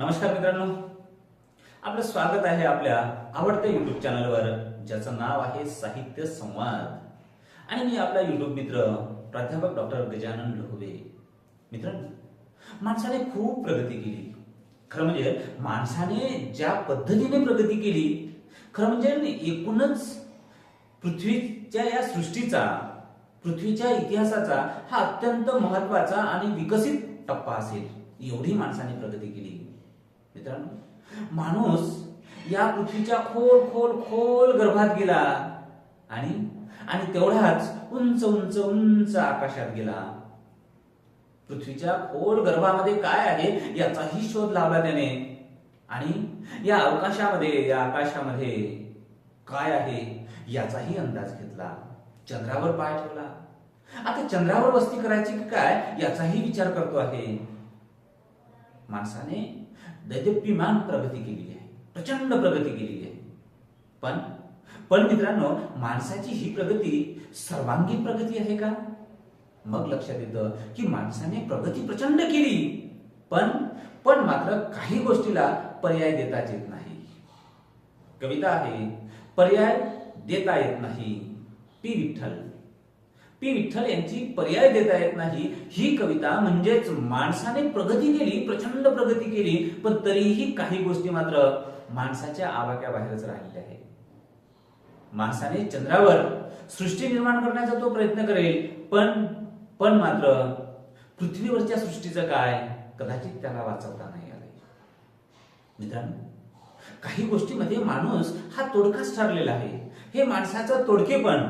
नमस्कार मित्रांनो. आपलं स्वागत आहे आपल्या आवडत्या युट्यूब चॅनलवर ज्याचं नाव आहे साहित्य संवाद. आणि मी आपला युट्यूब मित्र प्राध्यापक डॉक्टर गजानन लोहवे. मित्रांनो माणसाने खूप प्रगती केली. खरं म्हणजे माणसाने ज्या पद्धतीने प्रगती केली खरं म्हणजे एकूणच पृथ्वीच्या या सृष्टीचा पृथ्वीच्या इतिहासाचा हा अत्यंत महत्त्वाचा आणि विकसित टप्पा असेल. एवढी माणसाने प्रगती केली. मित्रांनो माणूस या पृथ्वीच्या खोल खोल खोल गर्भात गेला आणि आणि तेवढाच उंच उंच उंच आकाशात गेला. पृथ्वीच्या खोल गर्भामध्ये काय आहे याचाही शोध लावला त्याने. आणि या अवकाशामध्ये या आकाशामध्ये काय आहे याचाही अंदाज घेतला. चंद्रावर पाय ठेवला. आता चंद्रावर वस्ती करायची की काय याचाही विचार करतो आहे. माणसाने दैदप्यमान प्रगती केलेली आहे. प्रचंड प्रगती केलेली आहे. पण पण मित्रांनो माणसाची ही प्रगती सर्वांगीण प्रगती आहे का? मग लक्षात येतं की माणसाने प्रगती प्रचंड केली. पण पण मात्र काही गोष्टीला पर्याय देताच येत नाही. कविता आहे पर्याय देता येत नाही. पी विठ्ठल. पी विठ्ठल यांची पर्याय देता येत नाही. ही कविता म्हणजेच माणसाने प्रगती केली प्रचंड प्रगती केली पण तरीही काही गोष्टी मात्र माणसाच्या आवाक्या बाहेरच राहिलेल्या आहेत. माणसाने चंद्रावर सृष्टी निर्माण करण्याचा तो प्रयत्न करेल पण पण मात्र पृथ्वीवरच्या सृष्टीचं काय? कदाचित त्याला वाचवता नाही आले मित्रांनो काही गोष्टीमध्ये माणूस हा तोडकाच ठरलेला आहे. हे माणसाचं तोडकेपण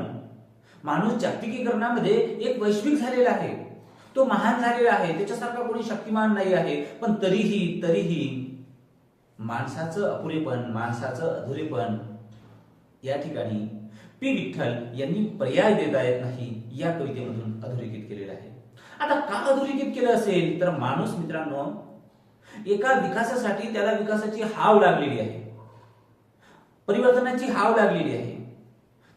माणूस जागतिकीकरणामध्ये एक वैश्विक झालेला आहे. तो महान झालेला आहे. त्याच्यासारखा कोणी शक्तिमान नाही आहे. पण तरीही तरीही माणसाचं अपुरेपण माणसाचं अधुरेपण या ठिकाणी पी विठ्ठल यांनी पर्याय देता येत नाही या कवितेमधून अधोरेखित केलेलं आहे. आता का अधोरेखित केलं असेल? तर माणूस मित्रांनो एका विकासासाठी त्याला विकासाची हाव लागलेली आहे. परिवर्तनाची हाव लागलेली आहे.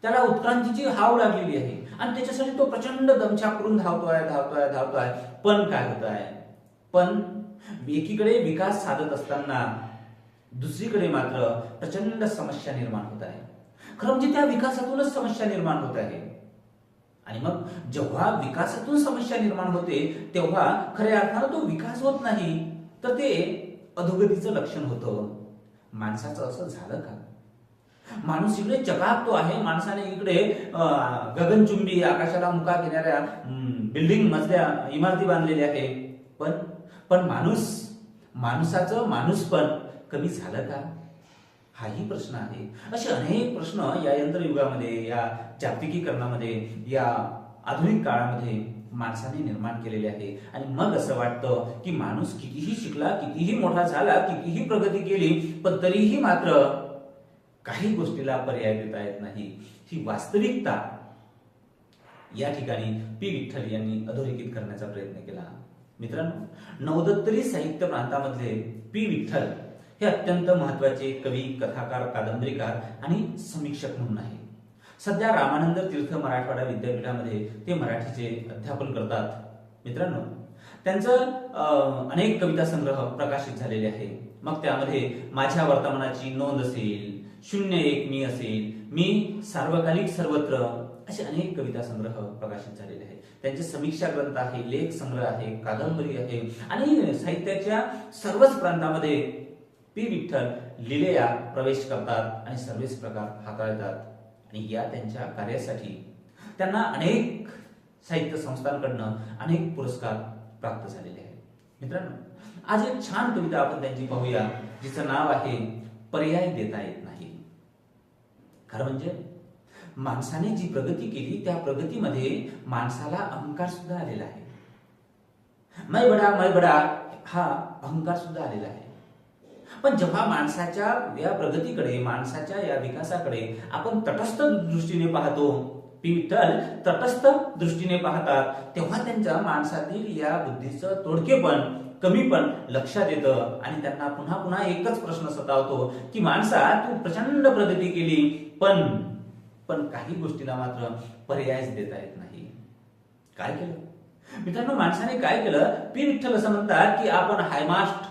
त्याला उत्क्रांतीची हाव लागलेली आहे. आणि त्याच्यासाठी तो प्रचंड दमछा करून धावतोय धावतोय धावतोय. पण काय होत आहे पण एकीकडे विकास साधत असताना दुसरीकडे मात्र प्रचंड समस्या निर्माण होत आहे. खरं म्हणजे त्या विकासातूनच समस्या निर्माण होत आहे. आणि मग जेव्हा विकासातून समस्या निर्माण होते तेव्हा खऱ्या अर्थानं तो विकास होत नाही तर ते अधोगतीचं लक्षण होतं. माणसाचं असं झालं का? माणूस इकडे चकाकतो आहे माणसाने इकडे अं, गगनचुंबी आकाशाला मुका घेणाऱ्या बिल्डिंग मजल्या इमारती बांधलेल्या आहे. पण पण माणूस माणसाचं माणूस पण कमी झालं का? हाही प्रश्न आहे. असे अनेक प्रश्न या यंत्रयुगामध्ये या जागतिकीकरणामध्ये या आधुनिक काळामध्ये माणसाने निर्माण केलेले आहे. आणि मग असं वाटतं की माणूस कितीही शिकला कितीही मोठा झाला कितीही प्रगती केली पण तरीही मात्र काही गोष्टीला पर्याय देता येत नाही. ही वास्तविकता या ठिकाणी पी विठ्ठल यांनी अधोरेखित करण्याचा प्रयत्न केला. मित्रांनो नवदत्तरी साहित्य प्रांतामधले पी विठ्ठल हे अत्यंत महत्त्वाचे कवी कथाकार कादंबरीकार आणि समीक्षक म्हणून आहे. सध्या रामानंद तीर्थ मराठवाडा विद्यापीठामध्ये ते मराठीचे अध्यापन करतात. मित्रांनो त्यांचं अनेक कविता संग्रह प्रकाशित झालेले आहे. मग त्यामध्ये माझ्या वर्तमानाची नोंद असेल शून्य एक मी असेल मी सार्वकालिक सर्वत्र असे अनेक कविता संग्रह प्रकाशित झालेले आहेत. त्यांचे समीक्षा ग्रंथ आहे लेख संग्रह आहे कादंबरी आहे आणि साहित्याच्या सर्वच प्रांतामध्ये पी विठ्ठल लिलेया प्रवेश करतात आणि सर्वच प्रकार हाताळतात. आणि या त्यांच्या कार्यासाठी त्यांना अनेक साहित्य संस्थांकडनं अनेक पुरस्कार प्राप्त झालेले आहेत. मित्रांनो आज एक छान कविता आपण त्यांची पाहूया जिचं नाव आहे पर्याय देता येत नाही. खरं म्हणजे माणसाने जी प्रगती केली त्या प्रगतीमध्ये माणसाला अहंकार सुद्धा आलेला आहे. मै बडा मै बडा हा अहंकार सुद्धा आलेला आहे. पण जेव्हा माणसाच्या या प्रगतीकडे माणसाच्या या विकासाकडे आपण तटस्थ दृष्टीने पाहतो पी विठ्ठल तटस्थ दृष्टीने पाहतात तेव्हा त्यांच्या माणसातील या बुद्धीचं तोडकेपण कमी पण लक्षात येतं. आणि त्यांना पुन्हा पुन्हा एकच प्रश्न सतावतो की माणसा तू प्रचंड प्रगती केली पण पण काही गोष्टीला मात्र पर्यायच देता येत नाही. काय केलं? मित्रांनो माणसाने काय केलं? पी विठ्ठल असं म्हणतात की आपण हायमास्ट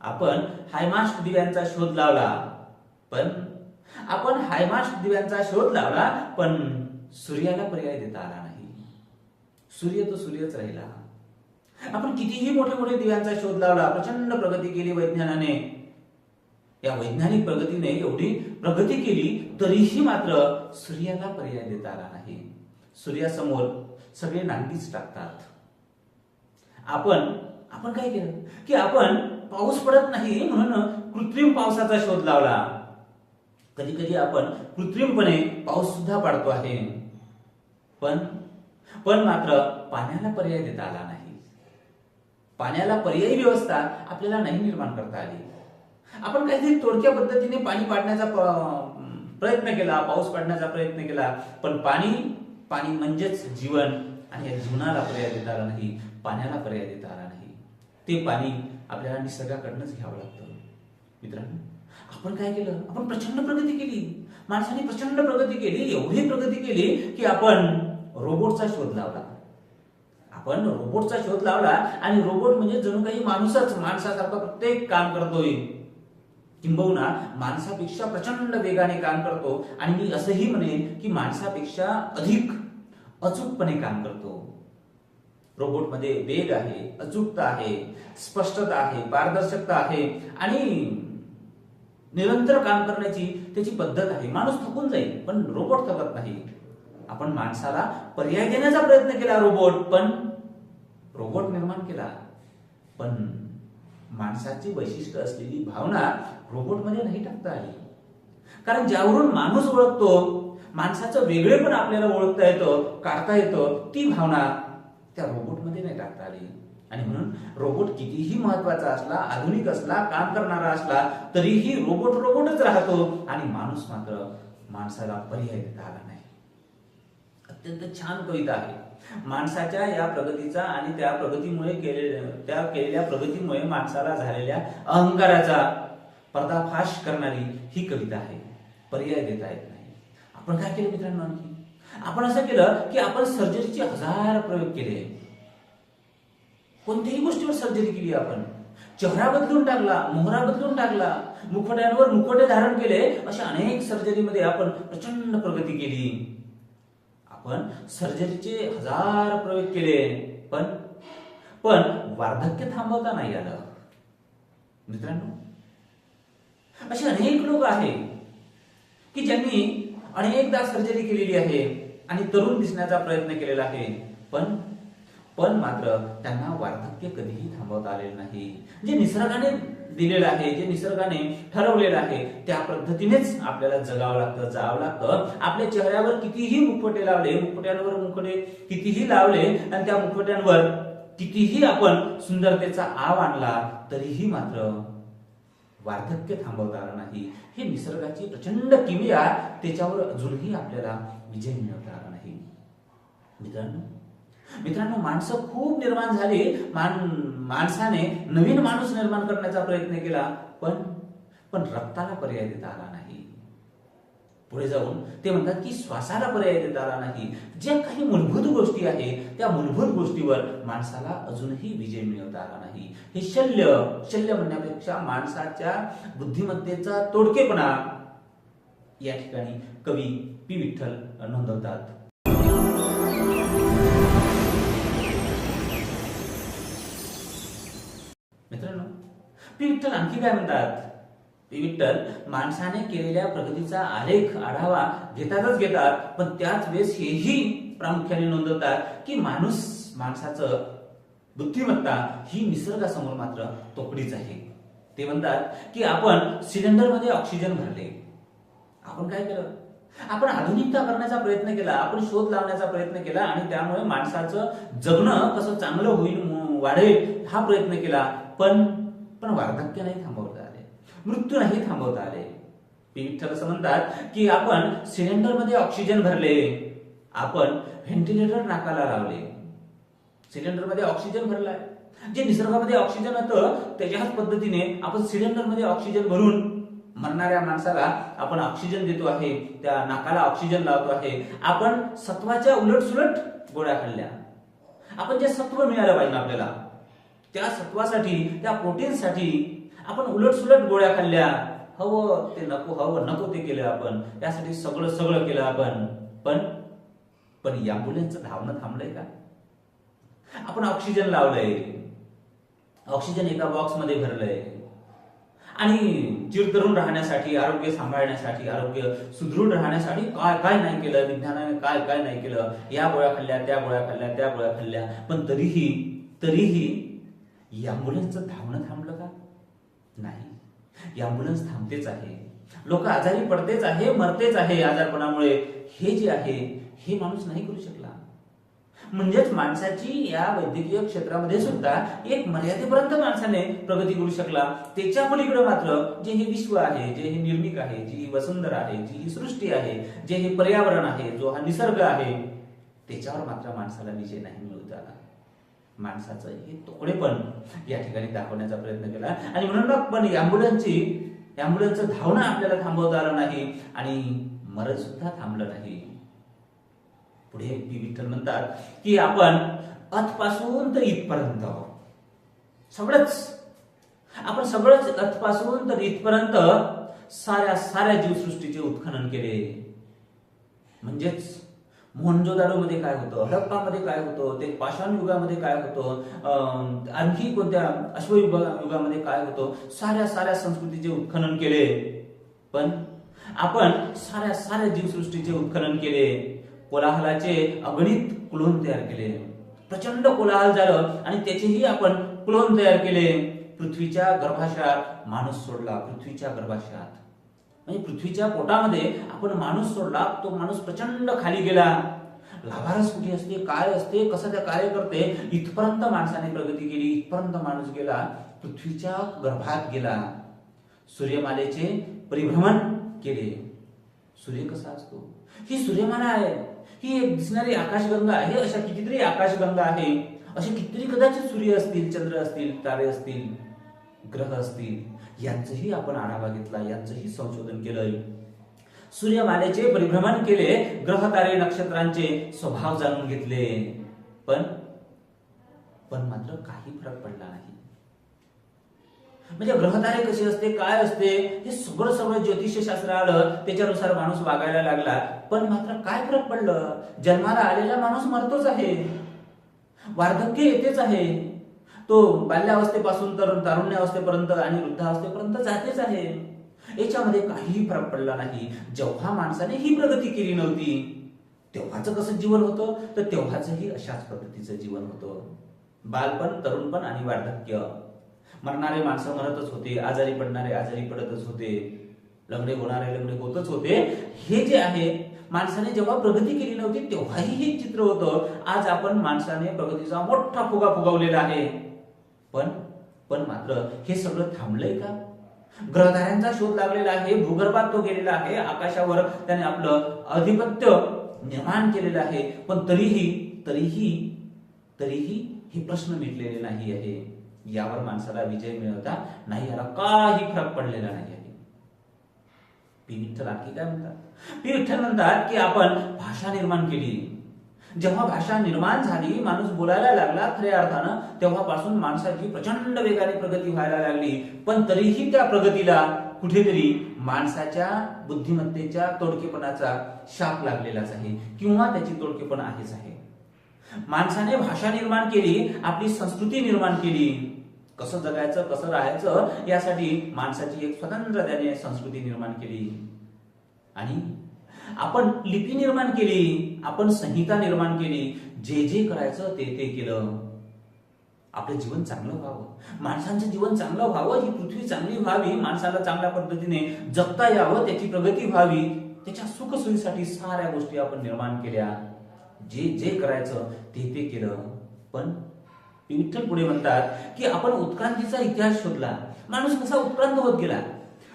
आपण हायमास्ट दिव्यांचा शोध लावला पण आपण हायमास्ट दिव्यांचा शोध लावला पण सूर्याला पर्याय देता आला नाही. सूर्य तो सूर्यच राहिला. आपण कितीही मोठे मोठे दिव्यांचा शोध लावला प्रचंड प्रगती केली वैज्ञानाने. या वैज्ञानिक प्रगतीने एवढी प्रगती केली तरीही मात्र सूर्याला पर्याय देता आला नाही. सूर्यासमोर सगळे नांगीच टाकतात. आपण आपण काय केलं? की आपण पाऊस पडत नाही म्हणून कृत्रिम पावसाचा शोध लावला. कधी कधी आपण कृत्रिमपणे पाऊस सुद्धा पाडतो आहे. पण पण मात्र पाण्याला पर्याय देता आला नाही. पाण्याला पर्यायी व्यवस्था आपल्याला नाही निर्माण करता आली. आपण काहीतरी तोडक्या पद्धतीने पाणी पाडण्याचा प्रयत्न केला पाऊस पाडण्याचा प्रयत्न केला पण पाणी पाणी म्हणजेच जीवन आणि या जीवनाला पर्याय देता आला नाही पाण्याला पर्याय देता आला नाही. ते पाणी आपल्याला निसर्गाकडनंच घ्यावं लागतं. मित्रांनो आपण काय केलं? आपण प्रचंड प्रगती केली. माणसाने प्रचंड प्रगती केली एवढी प्रगती केली की आपण रोबोटचा शोध लावला. आपण रोबोटचा शोध लावला आणि रोबोट म्हणजे जणू काही माणूसच. माणसासारखं प्रत्येक काम करतोय. किंबहुना माणसापेक्षा प्रचंड वेगाने काम करतो. आणि मी असंही म्हणेन की माणसापेक्षा अधिक अचूकपणे काम करतो. रोबोटमध्ये वेग आहे अचूकता आहे स्पष्टता आहे पारदर्शकता आहे आणि निरंतर काम करण्याची त्याची पद्धत आहे. माणूस थकून जाईल पण रोबोट थकत नाही. आपण माणसाला पर्याय देण्याचा प्रयत्न केला रोबोट पण रोबोट निर्माण केला. पण माणसाची वैशिष्ट्य असलेली भावना रोबोटमध्ये नाही टाकता आली. कारण ज्यावरून माणूस ओळखतो माणसाचं वेगळेपण आपल्याला ओळखता येतं काढता येतं ती भावना त्या रोबोटमध्ये नाही टाकता आली. आणि म्हणून रोबोट कितीही महत्त्वाचा असला आधुनिक असला काम करणारा असला तरीही रोबोट रोबोटच राहतो. आणि माणूस मात्र माणसाला पर्याय देता आला नाही. अत्यंत छान कविता आहे. माणसाच्या या प्रगतीचा आणि त्या प्रगतीमुळे केले त्या केलेल्या प्रगतीमुळे माणसाला झालेल्या अहंकाराचा पर्दाफाश करणारी ही कविता आहे. पर्याय देता येत नाही. आपण काय केलं मित्रांनो आणखी? आपण असं केलं की आपण सर्जरीचे हजार प्रयोग केले. कोणत्याही गोष्टीवर सर्जरी केली आपण. चेहरा बदलून टाकला मोहरा बदलून टाकला मुखवट्यांवर मुखवटे धारण केले अशा अनेक सर्जरीमध्ये आपण प्रचंड प्रगती केली. आपण सर्जरीचे हजार प्रयोग केले. पण पण वार्धक्य थांबवता नाही आलं. मित्रांनो असे अनेक लोक आहेत की ज्यांनी अनेकदा सर्जरी केलेली आहे आणि तरुण दिसण्याचा प्रयत्न केलेला आहे. पण पण मात्र त्यांना वार्धक्य कधीही थांबवता आलेलं नाही. जे निसर्गाने दिलेलं आहे जे निसर्गाने ठरवलेलं आहे त्या पद्धतीनेच आपल्याला जगावं लागतं जावं लागतं. आपल्या चेहऱ्यावर कितीही मुखवटे लावले मुखवट्यांवर मुखवटे कितीही लावले आणि त्या मुखवट्यांवर कितीही आपण सुंदरतेचा आव आणला तरीही मात्र वार्धक्य थांबवता आलं नाही. हे निसर्गाची प्रचंड किमिया त्याच्यावर अजूनही आपल्याला विजय मिळवता आला नाही. मित्रांनो मित्रांनो माणसं खूप निर्माण झाली. मान माणसाने नवीन माणूस निर्माण करण्याचा प्रयत्न केला पण पण रक्ताला पर्याय देता आला नाही. पुढे जाऊन ते म्हणतात की श्वासाला पर्याय देता आला नाही. ज्या काही मूलभूत गोष्टी आहेत त्या मूलभूत गोष्टीवर माणसाला अजूनही विजय मिळवता आला नाही. हे शल्य शल्य म्हणण्यापेक्षा माणसाच्या बुद्धिमत्तेचा तोडकेपणा या ठिकाणी कवी पी विठ्ठल नोंदवतात. पी विठ्ठल आणखी काय म्हणतात? पी विठ्ठल माणसाने केलेल्या प्रगतीचा आलेख आढावा घेतातच घेतात पण त्याच वेळेस हेही प्रामुख्याने नोंदवतात की माणूस माणसाचं बुद्धिमत्ता ही निसर्गासमोर मात्र तोकडीच आहे. ते म्हणतात की आपण सिलेंडरमध्ये ऑक्सिजन भरले. आपण काय केलं? आपण आधुनिकता करण्याचा प्रयत्न केला आपण शोध लावण्याचा प्रयत्न केला आणि त्यामुळे माणसाचं जगणं कसं चांगलं होईल वाढेल हा प्रयत्न केला. पण पण वार्धक्य नाही थांबवता आले. मृत्यू नाही थांबवता आले. पी विठ्ठल असं म्हणतात की आपण सिलेंडरमध्ये ऑक्सिजन भरले आपण व्हेंटिलेटर नाकाला लावले. सिलेंडरमध्ये ऑक्सिजन भरलाय. जे निसर्गामध्ये ऑक्सिजन होतं त्याच्याच पद्धतीने आपण सिलेंडरमध्ये ऑक्सिजन भरून मरणाऱ्या माणसाला आपण ऑक्सिजन देतो आहे त्या नाकाला ऑक्सिजन लावतो आहे. आपण सत्वाच्या उलट सुलट गोळ्या खाल्ल्या. आपण जे सत्व मिळालं पाहिजे आपल्याला त्या सत्वासाठी त्या प्रोटीनसाठी आपण उलट सुलट गोळ्या खाल्ल्या. हवं ते नको हवं नको ते केलं आपण. त्यासाठी सगळं सगळं केलं आपण. पण पण ॲम्ब्युलन्सचं धावणं थांबलंय का? आपण ऑक्सिजन लावलंय. ऑक्सिजन एका बॉक्समध्ये भरलंय. आणि चिरतरुण राहण्यासाठी आरोग्य सांभाळण्यासाठी आरोग्य सुदृढ राहण्यासाठी काय काय नाही केलं? विज्ञानाने काय काय नाही केलं? या गोळ्या खाल्ल्या त्या गोळ्या खाल्ल्या त्या गोळ्या खाल्ल्या. पण तरीही तरीही ॲम्ब्युलन्सचं धावणं थांबलं का? नाही. ॲम्ब्युलन्स थांबतेच आहे. लोक आजारी पडतेच आहे मरतेच आहे आजारपणामुळे. हे जे आहे हे माणूस नाही करू शकला. म्हणजेच माणसाची या वैद्यकीय क्षेत्रामध्ये सुद्धा एक मर्यादेपर्यंत माणसाने प्रगती करू शकला. त्याच्या पलीकडे मात्र जे हे विश्व आहे जे हे निर्मिक आहे जी ही वसुंधरा आहे जी ही सृष्टी आहे जे हे पर्यावरण आहे जो हा निसर्ग आहे त्याच्यावर मात्र माणसाला विजय नाही मिळवता आला. माणसाचं हे तोकडे पण या ठिकाणी दाखवण्याचा प्रयत्न केला. आणि म्हणून मग पण ॲम्ब्युलन्सची ॲम्ब्युलन्सचं धावणं आपल्याला थांबवता आलं नाही आणि मरण सुद्धा थांबलं नाही. पुढे पी विठ्ठल म्हणतात की आपण अथपासून तर इथपर्यंत सगळंच. आपण सगळंच अथपासून तर इथपर्यंत साऱ्या साऱ्या जीवसृष्टीचे उत्खनन केले. म्हणजेच मोहनजोदारो मध्ये काय होतं? हडप्पामध्ये काय होतं? ते पाषाण युगामध्ये काय होतं? अं, आणखी कोणत्या अश्वयुगा युगामध्ये काय होतं? साऱ्या साऱ्या संस्कृतीचे उत्खनन केले. पण आपण साऱ्या साऱ्या जीवसृष्टीचे उत्खनन केले. कोलाहलाचे अगणित क्लोन तयार केले. प्रचंड कोलाहल झालं आणि त्याचेही आपण क्लोन तयार केले. पृथ्वीच्या गर्भाशयात माणूस सोडला. पृथ्वीच्या गर्भाशयात. म्हणजे पृथ्वीच्या पोटामध्ये आपण माणूस सोडला तो माणूस प्रचंड खाली गेला. लाभारस कुठे असते काय असते कसं त्या कार्य करते इथपर्यंत माणसाने प्रगती केली इथपर्यंत माणूस गेला पृथ्वीच्या गर्भात गेला. सूर्यमालेचे परिभ्रमण केले. सूर्य कसा असतो? ही सूर्यमाला आहे. ही एक दिसणारी आकाशगंगा आहे. अशा कितीतरी आकाशगंगा आहे. असे कितीतरी कदाचित सूर्य असतील चंद्र असतील तारे असतील ग्रह असतील. यांचंही आपण आढावा घेतला यांचंही संशोधन केलं. सूर्यमालेचे परिभ्रमण केले ग्रह तारे नक्षत्रांचे स्वभाव जाणून घेतले. पण पण मात्र काही फरक पडला नाही. म्हणजे ग्रहतारे कसे असते काय असते हे सगळं सगळं ज्योतिषशास्त्र आलं त्याच्यानुसार माणूस वागायला लागला. पण मात्र काय फरक पडलं? जन्माला आलेला माणूस मरतोच आहे. वार्धक्य येतेच आहे. तो बाल्यावस्थेपासून तर तारुण्यावस्थेपर्यंत आणि वृद्धावस्थेपर्यंत जातेच आहे. याच्यामध्ये काहीही फरक पडला नाही. जेव्हा माणसाने ही प्रगती केली नव्हती तेव्हाच कसं जीवन होतं? तर तेव्हाचही अशाच पद्धतीचं जीवन होतं. बालपण तरुणपण आणि वार्धक्य मरणारे माणसं मरतच होते आजारी पडणारे आजारी पडतच होते लग्ने होणारे लग्ने होतच होते. हे जे आहे माणसाने जेव्हा प्रगती केली नव्हती तेव्हाही हे चित्र होतं. आज आपण माणसाने प्रगतीचा मोठा फुगा फुगवलेला आहे. पण पण मात्र हे सगळं थांबलंय का? ग्रहधाऱ्यांचा शोध लागलेला आहे भूगर्भात तो गेलेला आहे आकाशावर त्याने आपलं अधिपत्य निर्माण केलेलं आहे पण तरीही तरीही तरीही हे प्रश्न मिटलेले नाही आहे यावर माणसाला विजय मिळवता नाही याला काही फरक पडलेला नाही आहे पी विठ्ठल आणखी काय म्हणतात? पी विठ्ठल म्हणतात की आपण भाषा निर्माण केली. जेव्हा भाषा निर्माण झाली माणूस बोलायला लागला खऱ्या अर्थानं तेव्हापासून माणसाची प्रचंड वेगाने प्रगती व्हायला लागली. पण तरीही त्या प्रगतीला कुठेतरी माणसाच्या बुद्धिमत्तेच्या तोडकेपणाचा शाप लागलेलाच आहे किंवा त्याची तोडकेपण आहेच आहे. माणसाने भाषा निर्माण केली आपली संस्कृती निर्माण केली. कसं जगायचं कसं राहायचं यासाठी माणसाची एक स्वतंत्र त्याने संस्कृती निर्माण केली. आणि आपण लिपी निर्माण केली आपण संहिता निर्माण केली जे जे करायचं ते ते केलं. आपलं जीवन चांगलं व्हावं. माणसांचं जीवन चांगलं व्हावं ही पृथ्वी चांगली व्हावी माणसाला चांगल्या पद्धतीने जगता यावं त्याची प्रगती व्हावी त्याच्या सुखसोयीसाठी साऱ्या गोष्टी आपण निर्माण केल्या. जे जे करायचं ते ते केलं. पण विठ्ठल पुढे म्हणतात की आपण उत्क्रांतीचा इतिहास शोधला. माणूस कसा उत्क्रांत होत गेला?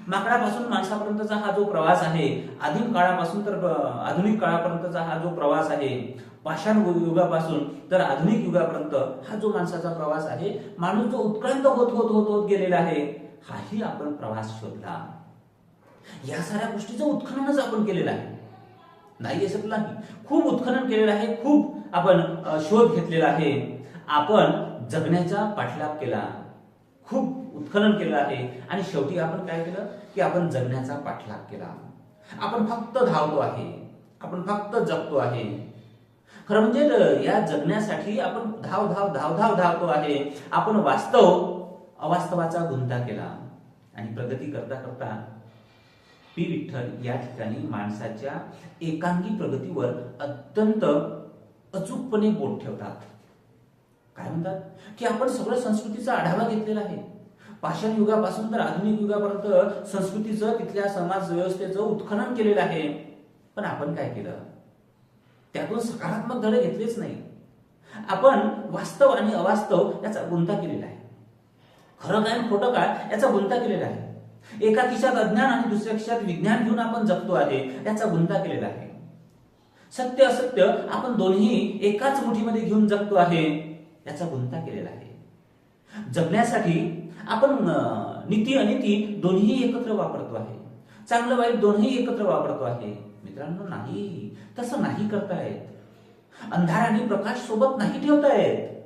माकडापासून माणसापर्यंतचा हा जो प्रवास आहे आदिम काळापासून तर आधुनिक काळापर्यंतचा हा जो प्रवास आहे पाषाण युगापासून तर आधुनिक युगापर्यंत हा जो माणसाचा प्रवास आहे माणूस जो उत्क्रांत होत होत होत होत गेलेला आहे हाही आपण प्रवास शोधला. या साऱ्या गोष्टीचं उत्खननच आपण केलेलं आहे. नाही असं नाही. खूप उत्खनन केलेलं आहे खूप आपण शोध घेतलेला आहे. आपण जगण्याचा पाठलाग केला. खूप उत्खनन केलं आहे. आणि शेवटी आपण काय केलं? की आपण जगण्याचा पाठलाग केला. आपण फक्त धावतो आहे. आपण फक्त जगतो आहे. खरं म्हणजे या जगण्यासाठी आपण धाव धाव धाव धाव धावतो आहे. आपण वास्तव अवास्तवाचा गुंता केला. आणि प्रगती करता करता पी विठ्ठल या ठिकाणी माणसाच्या एकांगी प्रगतीवर अत्यंत अचूकपणे बोट ठेवतात. काय म्हणतात? की आपण सगळं संस्कृतीचा आढावा घेतलेला आहे. पाषाण युगापासून तर आधुनिक युगापर्यंत संस्कृतीचं तिथल्या समाज व्यवस्थेचं उत्खनन केलेलं आहे. पण आपण काय केलं? त्यातून सकारात्मक धडे घेतलेच नाही. आपण वास्तव आणि अवास्तव याचा गुंता केलेला आहे. खरं काय खोटं काय याचा गुंता केलेला आहे. एका खिशात अज्ञान आणि दुसऱ्या खिशात विज्ञान घेऊन आपण जगतो आहे याचा गुंता केलेला आहे. सत्य असत्य आपण दोन्ही एकाच मुठीमध्ये घेऊन जगतो आहे याचा गुंता केलेला आहे. जगण्यासाठी आपण नीती अनिती दोन्ही एकत्र वापरतो आहे. चांगलं वाईट दोन्ही एकत्र वापरतो आहे. मित्रांनो नाही. तसं नाही करतायत अंधार आणि प्रकाश सोबत नाही ठेवतायत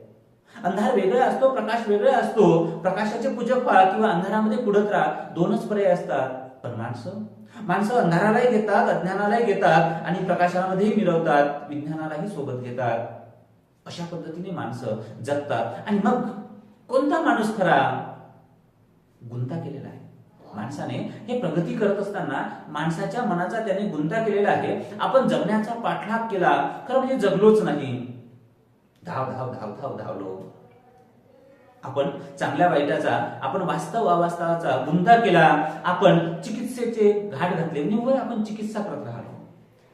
अंधार वेगळा असतो प्रकाश वेगळा असतो. प्रकाशाचे पूजक व्हा किंवा अंधारामध्ये पुढत राहा दोनच पर्याय असतात. पण माणसं? माणसं अंधारालाही घेतात अज्ञानालाही घेतात आणि प्रकाशामध्येही मिरवतात विज्ञानालाही सोबत घेतात. अशा पद्धतीने माणसं जगतात. आणि मग कोणता माणूस खरा? गुंता केलेला आहे. माणसाने हे प्रगती करत असताना माणसाच्या मनाचा त्याने गुंता केलेला आहे. आपण जगण्याचा पाठलाग केला खरं म्हणजे जगलोच नाही. धाव धाव धाव धाव धावलो. आपण चांगल्या वाईटाचा आपण वास्तव अवास्तवाचा गुंता केला. आपण चिकित्सेचे घाट घातले. निव्वळ आपण चिकित्सा करत राहतो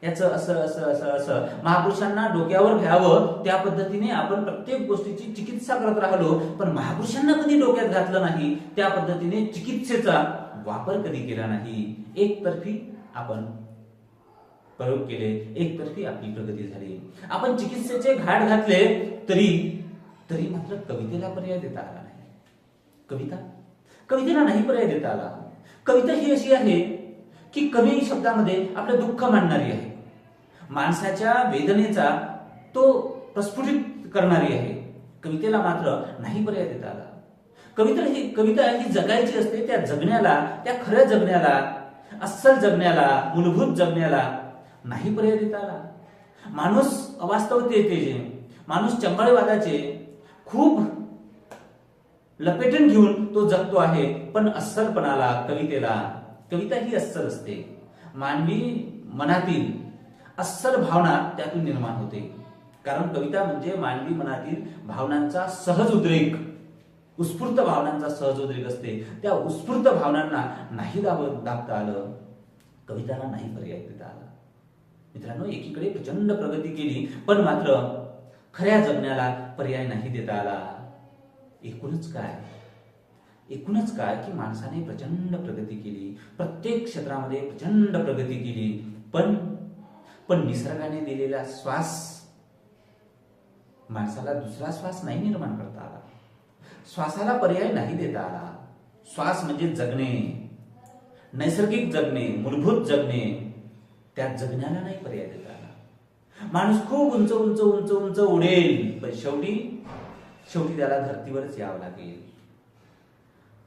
याचं असं असं असं असं. महापुरुषांना डोक्यावर घ्यावं त्या पद्धतीने आपण प्रत्येक गोष्टीची चिकित्सा करत राहिलो पण महापुरुषांना कधी डोक्यात घातलं नाही? त्या पद्धतीने चिकित्सेचा वापर कधी केला नाही? एकतर्फी आपण प्रयोग केले एकतर्फी आपली प्रगती झाली. आपण चिकित्सेचे घाट घातले तरी तरी मात्र कवितेला पर्याय देता आला नाही. कविता? कवितेला नाही पर्याय देता आला. कविता ही अशी आहे की कमी शब्दामध्ये आपलं दुःख मांडणारी आहे. माणसाच्या वेदनेचा तो प्रस्फुटित करणारी आहे. कवितेला मात्र नाही पर्याय देता आला. कविता ही कविता ही जगायची असते त्या जगण्याला त्या खऱ्या जगण्याला अस्सल जगण्याला मूलभूत जगण्याला नाही पर्याय देता आला. माणूस अवास्तवतेचे माणूस चंबाळेवादाचे खूप लपेटून घेऊन तो जगतो आहे पण अस्सलपणाला कवितेला कविता ही अस्सल असते. मानवी मनातील अस्सल भावना त्यातून निर्माण होते. कारण कविता म्हणजे मानवी मनातील भावनांचा सहज उद्रेक. उत्स्फूर्त भावनांचा सहज उद्रेक असते. त्या उत्स्फूर्त भावनांना नाही दाब दाबता आलं. कविताला नाही पर्याय देता आला. मित्रांनो एकीकडे प्रचंड प्रगती केली पण मात्र खऱ्या जगण्याला पर्याय नाही देता आला. एकूणच काय? एकूणच काय की माणसाने प्रचंड प्रगती केली. प्रत्येक क्षेत्रामध्ये प्रचंड प्रगती केली. पण पण निसर्गाने दिलेला श्वास माणसाला दुसरा श्वास नाही निर्माण करता आला. श्वासाला पर्याय नाही देता आला. श्वास म्हणजे जगणे. नैसर्गिक जगणे मूलभूत जगणे. त्या जगण्याला नाही पर्याय देता आला. माणूस खूप उंच उंच उंच उंच उडेल. पण शेवटी शेवटी त्याला धर्तीवरच यावं लागेल.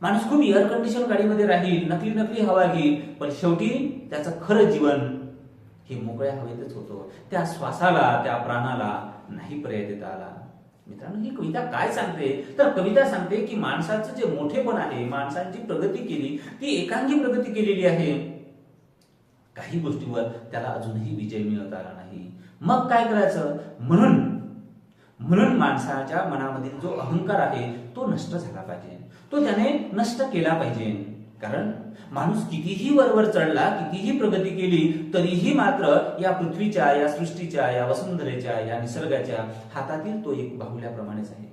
माणूस खूप एअर कंडिशन गाडीमध्ये राहील नकली नकली हवा घेईल. पण शेवटी त्याचं खरं जीवन हे मोकळ्या हवेतच होतं. त्या श्वासाला त्या प्राणाला नाही पर्याय देता आला. मित्रांनो ही कविता काय सांगते? तर कविता सांगते की माणसाचं जे मोठेपण आहे माणसांची प्रगती केली ती एकांगी प्रगती केलेली आहे. काही गोष्टीवर त्याला अजूनही विजय मिळत आला नाही. मग काय करायचं? म्हणून म्हणून माणसाच्या मनामधील जो अहंकार आहे तो नष्ट झाला पाहिजे. तो त्याने नष्ट केला पाहिजे. कारण माणूस कितीही वरवर चढला कितीही प्रगती केली तरीही मात्र या पृथ्वीच्या या सृष्टीच्या या वसुंधरेच्या या निसर्गाच्या हातातील तो एक बाहुल्याप्रमाणेच आहे.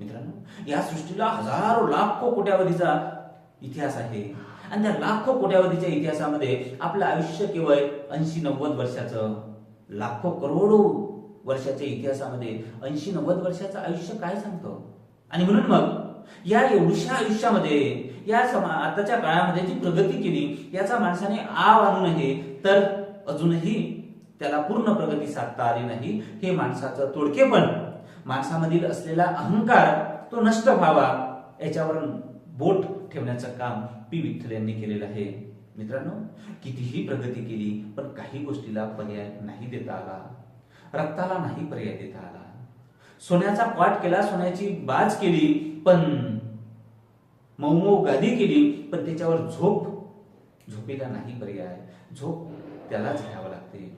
मित्रांनो या सृष्टीला हजारो लाखो कोट्यावधीचा इतिहास आहे. आणि त्या लाखो कोट्यावधीच्या इतिहासामध्ये आपलं आयुष्य केवळ ऐंशी नव्वद वर्षाचं लाखो करोडो वर्षाच्या इतिहासामध्ये ऐंशी नव्वद वर्षाचं आयुष्य काय सांगतं? आणि म्हणून मग या एवढ्या आयुष्यामध्ये या समा आताच्या काळामध्ये जी प्रगती केली याचा माणसाने आव आणू नये तर अजूनही त्याला पूर्ण प्रगती साधता आली नाही. हे माणसाचं तोडकेपण माणसामधील असलेला अहंकार तो नष्ट व्हावा याच्यावर बोट ठेवण्याचं काम पी विठ्ठल यांनी केलेलं आहे. मित्रांनो कितीही प्रगती केली पण काही गोष्टीला पर्याय नाही देता आला. रक्ताला नाही पर्याय देता आला. सोन्याचा पाठ केला सोन्याची बाज केली पण मऊ गादी केली पण त्याच्यावर झोप झोपेला नाही पर्याय. झोप त्यालाच घ्यावं लागते.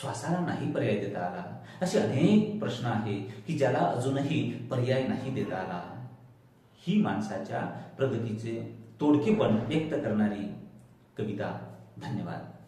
श्वासाला नाही पर्याय देता आला. असे अनेक प्रश्न आहे की ज्याला अजूनही पर्याय नाही देता आला. ही माणसाच्या प्रगतीचे तोडकेपण व्यक्त करणारी कविता. धन्यवाद.